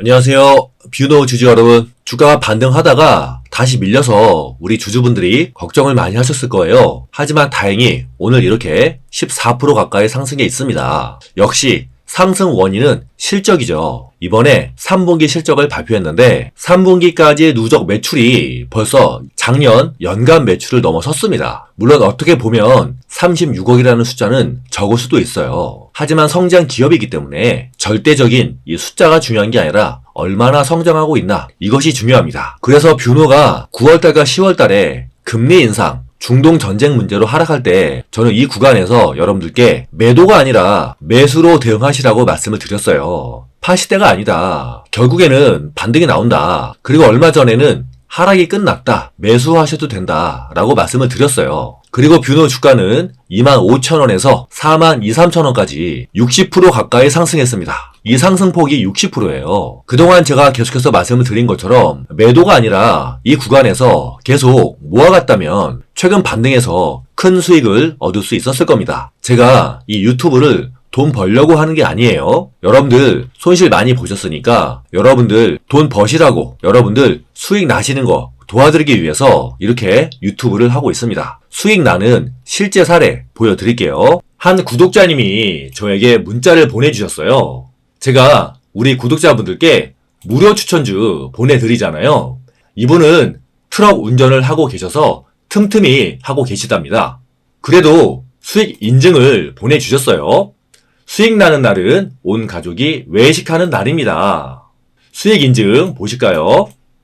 안녕하세요. 뷰노 주주 여러분. 주가가 반등하다가 다시 밀려서 우리 주주분들이 걱정을 많이 하셨을 거예요. 하지만 다행히 오늘 이렇게 14% 가까이 상승해 있습니다. 역시 상승 원인은 실적이죠. 이번에 3분기 실적을 발표했는데 3분기까지의 누적 매출이 벌써 작년 연간 매출을 넘어섰습니다. 물론 어떻게 보면 36억이라는 숫자는 적을 수도 있어요. 하지만 성장 기업이기 때문에 절대적인 이 숫자가 중요한 게 아니라 얼마나 성장하고 있나 이것이 중요합니다. 그래서 뷰노가 9월달과 10월달에 금리 인상 중동 전쟁 문제로 하락할 때 저는 이 구간에서 여러분들께 매도가 아니라 매수로 대응하시라고 말씀을 드렸어요. 파시대가 아니다. 결국에는 반등이 나온다. 그리고 얼마 전에는 하락이 끝났다. 매수하셔도 된다. 라고 말씀을 드렸어요. 그리고 뷰노 주가는 25,000원에서 4만 2, 3,000원까지 60% 가까이 상승했습니다. 이 상승폭이 60%예요. 그동안 제가 계속해서 말씀을 드린 것처럼 매도가 아니라 이 구간에서 계속 모아갔다면 최근 반등에서 큰 수익을 얻을 수 있었을 겁니다. 제가 이 유튜브를 돈 벌려고 하는 게 아니에요. 여러분들 손실 많이 보셨으니까 여러분들 돈 버시라고 여러분들 수익 나시는 거 도와드리기 위해서 이렇게 유튜브를 하고 있습니다. 수익 나는 실제 사례 보여드릴게요. 한 구독자님이 저에게 문자를 보내주셨어요. 제가 우리 구독자분들께 무료 추천주 보내드리잖아요. 이분은 트럭 운전을 하고 계셔서 틈틈이 하고 계시답니다. 그래도 수익 인증을 보내주셨어요. 수익 나는 날은 온 가족이 외식하는 날입니다. 수익 인증 보실까요?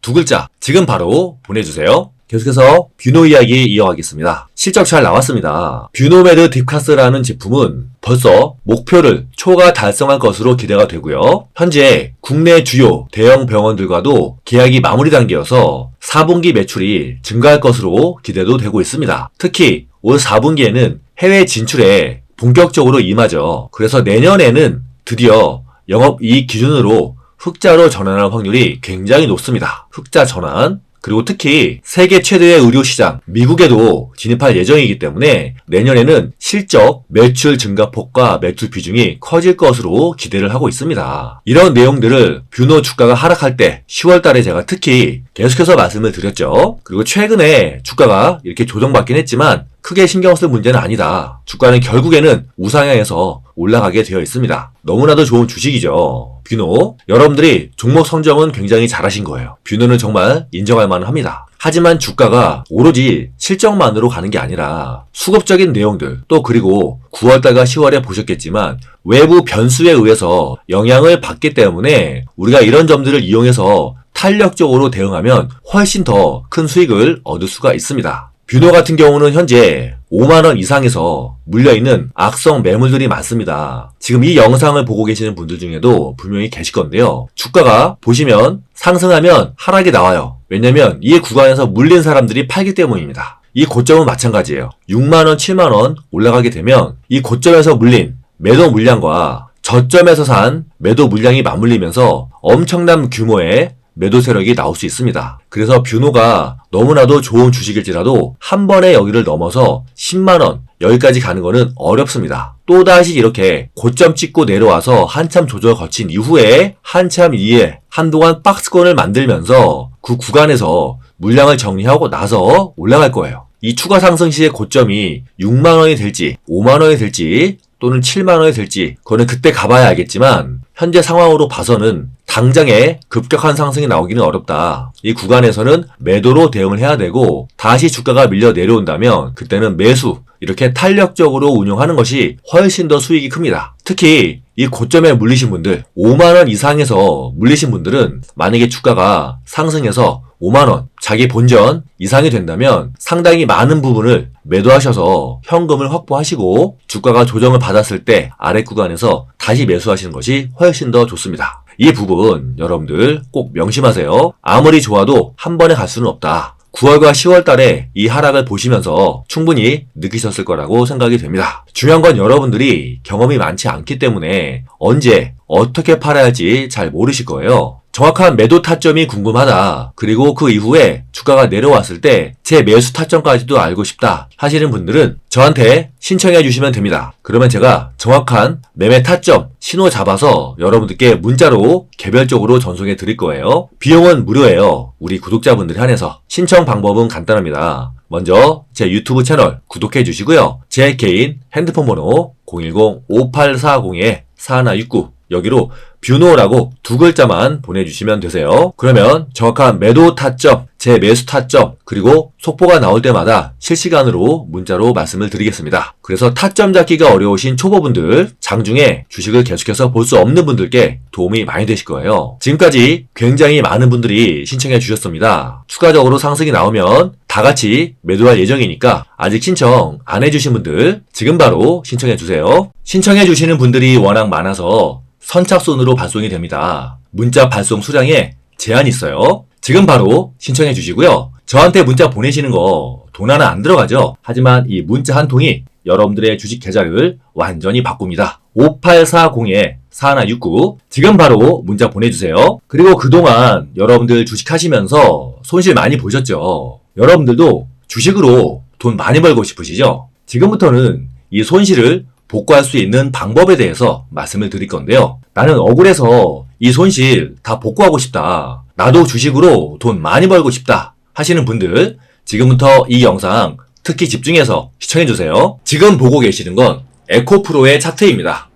두 글자 지금 바로 보내주세요. 계속해서 뷰노 이야기 이어가겠습니다. 실적 잘 나왔습니다. 뷰노메드 딥카스라는 제품은 벌써 목표를 초과 달성할 것으로 기대가 되고요. 현재 국내 주요 대형 병원들과도 계약이 마무리 단계여서 4분기 매출이 증가할 것으로 기대도 되고 있습니다. 특히 올 4분기에는 해외 진출에 본격적으로 임하죠. 그래서 내년에는 드디어 영업이익 기준으로 흑자로 전환할 확률이 굉장히 높습니다. 흑자 전환. 그리고 특히 세계 최대의 의료 시장 미국에도 진입할 예정이기 때문에 내년에는 실적 매출 증가폭과 매출 비중이 커질 것으로 기대를 하고 있습니다. 이런 내용들을 뷰노 주가가 하락할 때 10월 달에 제가 특히 계속해서 말씀을 드렸죠. 그리고 최근에 주가가 이렇게 조정받긴 했지만 크게 신경 쓸 문제는 아니다. 주가는 결국에는 우상향에서 올라가게 되어 있습니다. 너무나도 좋은 주식이죠. 뷰노. 여러분들이 종목 선정은 굉장히 잘하신 거예요. 뷰노는 정말 인정할 만합니다. 하지만 주가가 오로지 실적만으로 가는 게 아니라 수급적인 내용들 또 그리고 9월달과 10월에 보셨겠지만 외부 변수에 의해서 영향을 받기 때문에 우리가 이런 점들을 이용해서 탄력적으로 대응하면 훨씬 더 큰 수익을 얻을 수가 있습니다. 뷰노 같은 경우는 현재 5만원 이상에서 물려있는 악성 매물들이 많습니다. 지금 이 영상을 보고 계시는 분들 중에도 분명히 계실 건데요. 주가가 보시면 상승하면 하락이 나와요. 왜냐면 이 구간에서 물린 사람들이 팔기 때문입니다. 이 고점은 마찬가지예요. 6만원, 7만원 올라가게 되면 이 고점에서 물린 매도 물량과 저점에서 산 매도 물량이 맞물리면서 엄청난 규모의 매도 세력이 나올 수 있습니다. 그래서 뷰노가 너무나도 좋은 주식일지라도 한 번에 여기를 넘어서 10만원, 여기까지 가는 거는 어렵습니다. 또다시 이렇게 고점 찍고 내려와서 한참 조절 거친 이후에 한참 이에 한동안 박스권을 만들면서 그 구간에서 물량을 정리하고 나서 올라갈 거예요. 이 추가 상승 시의 고점이 6만원이 될지 5만원이 될지 또는 7만원이 될지 그거는 그때 가봐야 알겠지만 현재 상황으로 봐서는 당장에 급격한 상승이 나오기는 어렵다. 이 구간에서는 매도로 대응을 해야 되고 다시 주가가 밀려 내려온다면 그때는 매수 이렇게 탄력적으로 운용하는 것이 훨씬 더 수익이 큽니다. 특히 이 고점에 물리신 분들 5만 원 이상에서 물리신 분들은 만약에 주가가 상승해서 5만 원 자기 본전 이상이 된다면 상당히 많은 부분을 매도하셔서 현금을 확보하시고 주가가 조정을 받았을 때 아래 구간에서 다시 매수하시는 것이 훨씬 더 좋습니다. 이 부분 여러분들 꼭 명심하세요. 아무리 좋아도 한 번에 갈 수는 없다. 9월과 10월 달에 이 하락을 보시면서 충분히 느끼셨을 거라고 생각이 됩니다. 중요한 건 여러분들이 경험이 많지 않기 때문에 언제 어떻게 팔아야 할지 잘 모르실 거예요. 정확한 매도 타점이 궁금하다. 그리고 그 이후에 주가가 내려왔을 때 제 매수 타점까지도 알고 싶다 하시는 분들은 저한테 신청해 주시면 됩니다. 그러면 제가 정확한 매매 타점, 신호 잡아서 여러분들께 문자로 개별적으로 전송해 드릴 거예요. 비용은 무료예요. 우리 구독자분들 한해서. 신청 방법은 간단합니다. 먼저 제 유튜브 채널 구독해 주시고요. 제 개인 핸드폰 번호 010-5840-4169 여기로 뷰노라고 두 글자만 보내주시면 되세요. 그러면 정확한 매도 타점, 제 매수 타점, 그리고 속보가 나올 때마다 실시간으로 문자로 말씀을 드리겠습니다. 그래서 타점 잡기가 어려우신 초보분들, 장중에 주식을 계속해서 볼 수 없는 분들께 도움이 많이 되실 거예요. 지금까지 굉장히 많은 분들이 신청해 주셨습니다. 추가적으로 상승이 나오면 다 같이 매도할 예정이니까 아직 신청 안 해주신 분들 지금 바로 신청해 주세요. 신청해 주시는 분들이 워낙 많아서 선착순으로 발송이 됩니다. 문자 발송 수량에 제한이 있어요. 지금 바로 신청해 주시고요. 저한테 문자 보내시는 거 돈 하나 안 들어가죠. 하지만 이 문자 한 통이 여러분들의 주식 계좌를 완전히 바꿉니다. 5840-4169 지금 바로 문자 보내주세요. 그리고 그동안 여러분들 주식 하시면서 손실 많이 보셨죠? 여러분들도 주식으로 돈 많이 벌고 싶으시죠? 지금부터는 이 손실을 복구할 수 있는 방법에 대해서 말씀을 드릴 건데요. 나는 억울해서 이 손실 다 복구하고 싶다. 나도 주식으로 돈 많이 벌고 싶다. 하시는 분들, 지금부터 이 영상 특히 집중해서 시청해주세요. 지금 보고 계시는 건 에코프로의 차트입니다.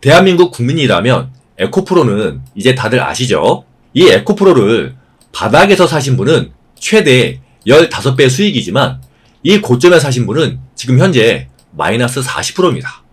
대한민국 국민이라면 에코프로는 이제 다들 아시죠? 이 에코프로를 바닥에서 사신 분은 최대 15배 수익이지만 이 고점에 사신 분은 지금 현재 마이너스 40%입니다.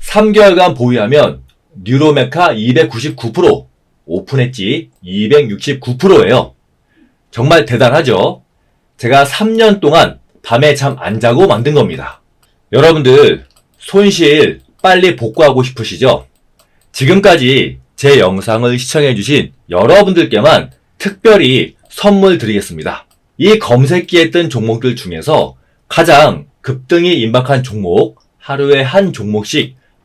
3개월간 보유하면 뉴로메카 299%, 오픈엣지 269%예요. 정말 대단하죠? 제가 3년 동안 밤에 잠 안 자고 만든 겁니다. 여러분들 손실 빨리 복구하고 싶으시죠? 지금까지 제 영상을 시청해주신 여러분들께만 특별히 선물 드리겠습니다. 이 검색기에 뜬 종목들 중에서 가장 급등이 임박한 종목, 하루에 한 종목씩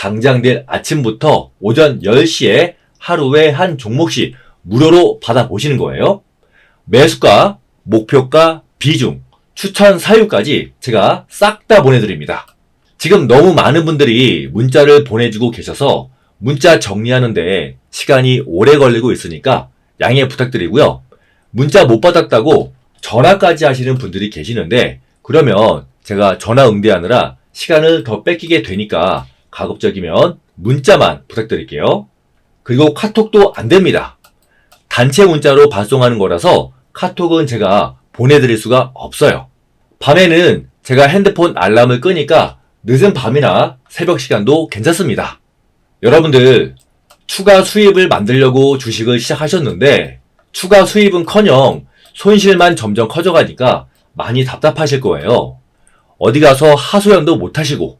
당장 내일 아침부터 오전 10시에 하루에 한 종목씩 무료로 받아보시는 거예요. 매수가, 목표가, 비중, 추천 사유까지 제가 싹 다 보내드립니다. 지금 너무 많은 분들이 문자를 보내주고 계셔서 문자 정리하는데 시간이 오래 걸리고 있으니까 양해 부탁드리고요. 문자 못 받았다고 전화까지 하시는 분들이 계시는데 그러면 제가 전화 응대하느라 시간을 더 뺏기게 되니까 가급적이면 문자만 부탁드릴게요. 그리고 카톡도 안 됩니다. 단체 문자로 발송하는 거라서 카톡은 제가 보내드릴 수가 없어요. 밤에는 제가 핸드폰 알람을 끄니까 늦은 밤이나 새벽 시간도 괜찮습니다. 여러분들 추가 수입을 만들려고 주식을 시작하셨는데 추가 수입은 커녕 손실만 점점 커져가니까 많이 답답하실 거예요. 어디 가서 하소연도 못 하시고